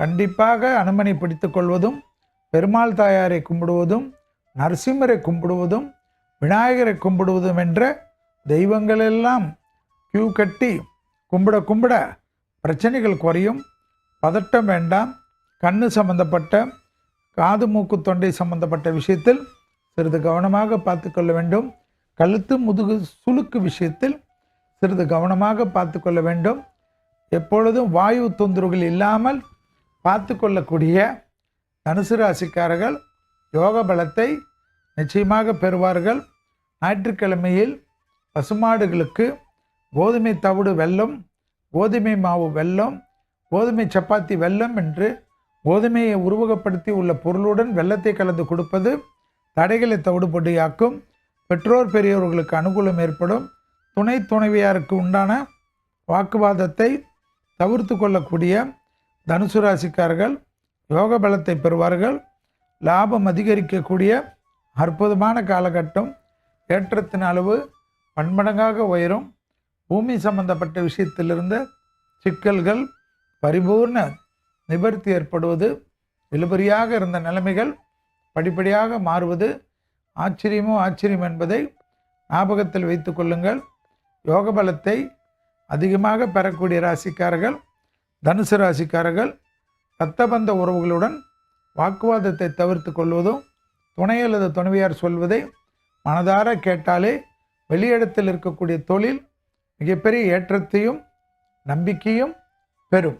கண்டிப்பாக அனுமனை பிடித்து கொள்வதும் பெருமாள் தாயாரை கும்பிடுவதும் நரசிம்மரை கும்பிடுவதும் விநாயகரை கும்பிடுவதும் என்ற தெய்வங்களெல்லாம் கியூ கட்டி கும்பிட கும்பிட பிரச்சனைகள் குறையும். பதட்டம் வேண்டாம். கண்ணு சம்பந்தப்பட்ட காது மூக்கு தொண்டை சம்பந்தப்பட்ட விஷயத்தில் சிறிது கவனமாக பார்த்து கொள்ள வேண்டும். கழுத்து முதுகு சுழுக்கு விஷயத்தில் சிறிது கவனமாக பார்த்து கொள்ள வேண்டும். எப்பொழுதும் வாயு தொந்தரவுகள் இல்லாமல் பார்த்து கொள்ளக்கூடிய தனுசு ராசிக்காரர்கள் யோக பலத்தை நிச்சயமாக பெறுவார்கள். ஞாயிற்றுக்கிழமையில் பசுமாடுகளுக்கு கோதுமை தவிடு வெல்லம் கோதுமை மாவு வெல்லம் கோதுமை சப்பாத்தி வெல்லம் என்று கோதுமையை உருவகப்படுத்தி உள்ள பொருளுடன் வெள்ளத்தை கலந்து கொடுப்பது தடைகளை தவிடுபடியாக்கும். பெற்றோர் பெரியவர்களுக்கு அனுகூலம் ஏற்படும். துணை துணைவியாருக்கு உண்டான வாக்குவாதத்தை தவிர்த்து கொள்ளக்கூடிய தனுசு ராசிக்காரர்கள் யோக பலத்தை பெறுவார்கள். லாபம் அதிகரிக்கக்கூடிய அற்புதமான காலகட்டம். ஏற்றத்தின் அளவு பன்மடங்காக உயரும். பூமி சம்பந்தப்பட்ட விஷயத்திலிருந்த சிக்கல்கள் பரிபூர்ண நிவர்த்தி ஏற்படுவது இழுபறியாக இருந்த நிலைமைகள் படிப்படியாக மாறுவது ஆச்சரியமோ ஆச்சரியம் என்பதை ஞாபகத்தில் வைத்து கொள்ளுங்கள். யோக பலத்தை அதிகமாக பெறக்கூடிய ராசிக்காரர்கள் தனுசு ராசிக்காரர்கள் ரத்தபந்த உறவுகளுடன் வாக்குவாதத்தை தவிர்த்து கொள்வதும் துணை அல்லது துணைவியார் சொல்வதை மனதார கேட்டாலே வெளியிடத்தில் இருக்கக்கூடிய தொழில் மிகப்பெரிய ஏற்றத்தையும் நம்பிக்கையும் பெறும்.